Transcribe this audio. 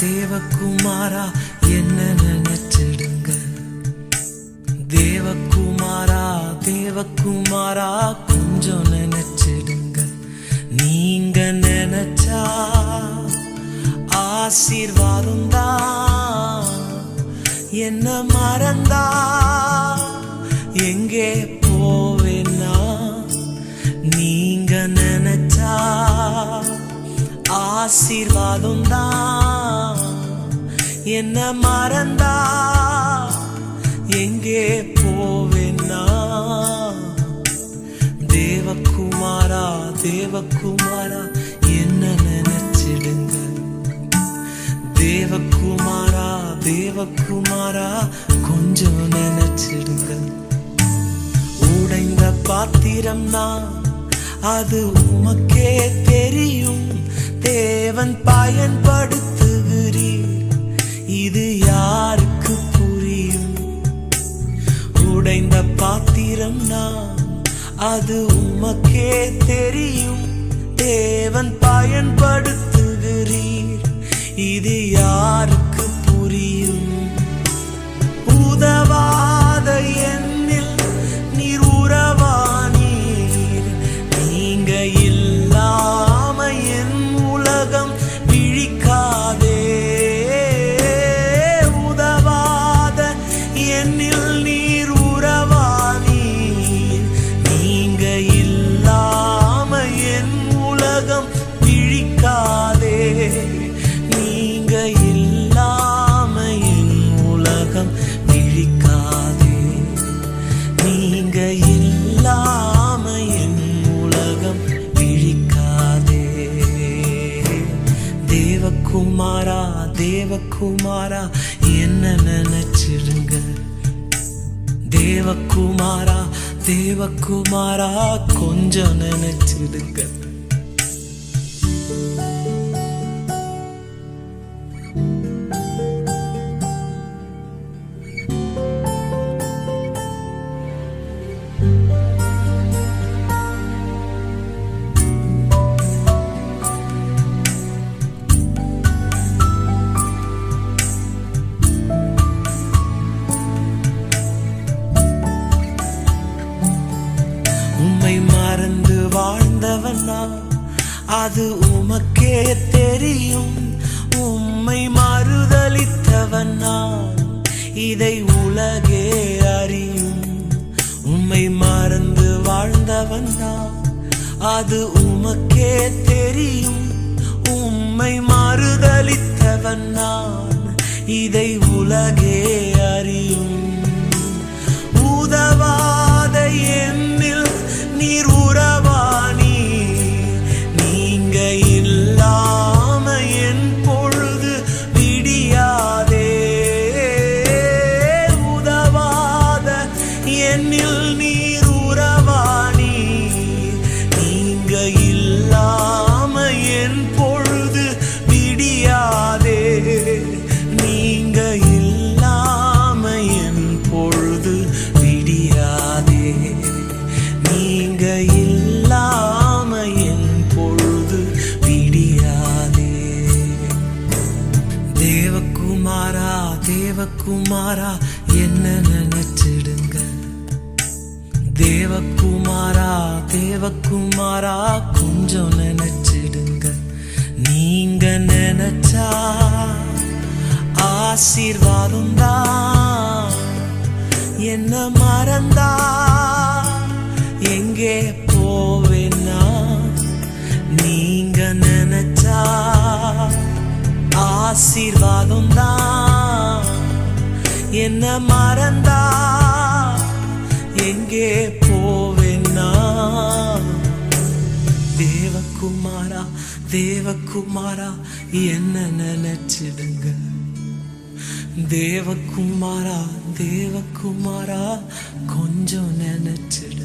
தேவகுமாரா என்ன நினைச்சிடுங்க? தேவகுமாரா தேவகுமாரா கொஞ்சம் நினைச்சிடுங்க. நீங்க நினைச்சா ஆசீர்வாதம் தான். என்ன மறந்தா? எங்கே போவேன்னா நீங்க நினைச்சா ஆசீர்வாதம் தான் என்ன மறந்தா? எங்கே போவேன்னா? தேவகுமாரா தேவகுமாரா என்ன நினைச்சிடுங்க? தேவகுமாரா தேவகுமாரா கொஞ்சம் நினைச்சிடுங்க. உடைந்த பாத்திரம் நான் அது உமக்கே தெரியும். தேவன் பயன்படுத்துகிறீர். இது யாருக்கு புரியும்? உடைந்த பாத்திரம் நான் அது உமக்கே தெரியும். தேவன் பயன்படுத்துகிறீர். இது யாருக்கு புரியும்? குமாரா தேவகுமாரா என்ன நினைச்சிடுங்க தேவகுமாரா தேவகுமாரா கொஞ்சம் நினைச்சிடுங்க அது உமக்கே தெரியும். உம்மை மறுதலித்தவனா இதை உலகே அறியும். உம்மை மறந்து வாழ்ந்தவனா அது உமக்கே தெரியும். உம்மை மறுதலித்தவன் நான். இதை உலகே அறியும். தேவக்குமாரா என்ன நினைச்சிடுங்க? தேவகுமாரா தேவகுமாரா கொஞ்சம் நினைச்சிடுங்க. நீங்க நினைச்சா ஆசீர்வாதம் தான். என்ன மறந்தா? எங்கே போவேன்னா நீங்க நினைச்சா ஆசீர்வாதம் தான். என்ன மறந்தா? எங்கே போவேன்னா தேவகுமாரா தேவகுமாரா என்ன நினைச்சிடுங்க? தேவகுமாரா தேவகுமாரா கொஞ்சம் நினைச்சிடு.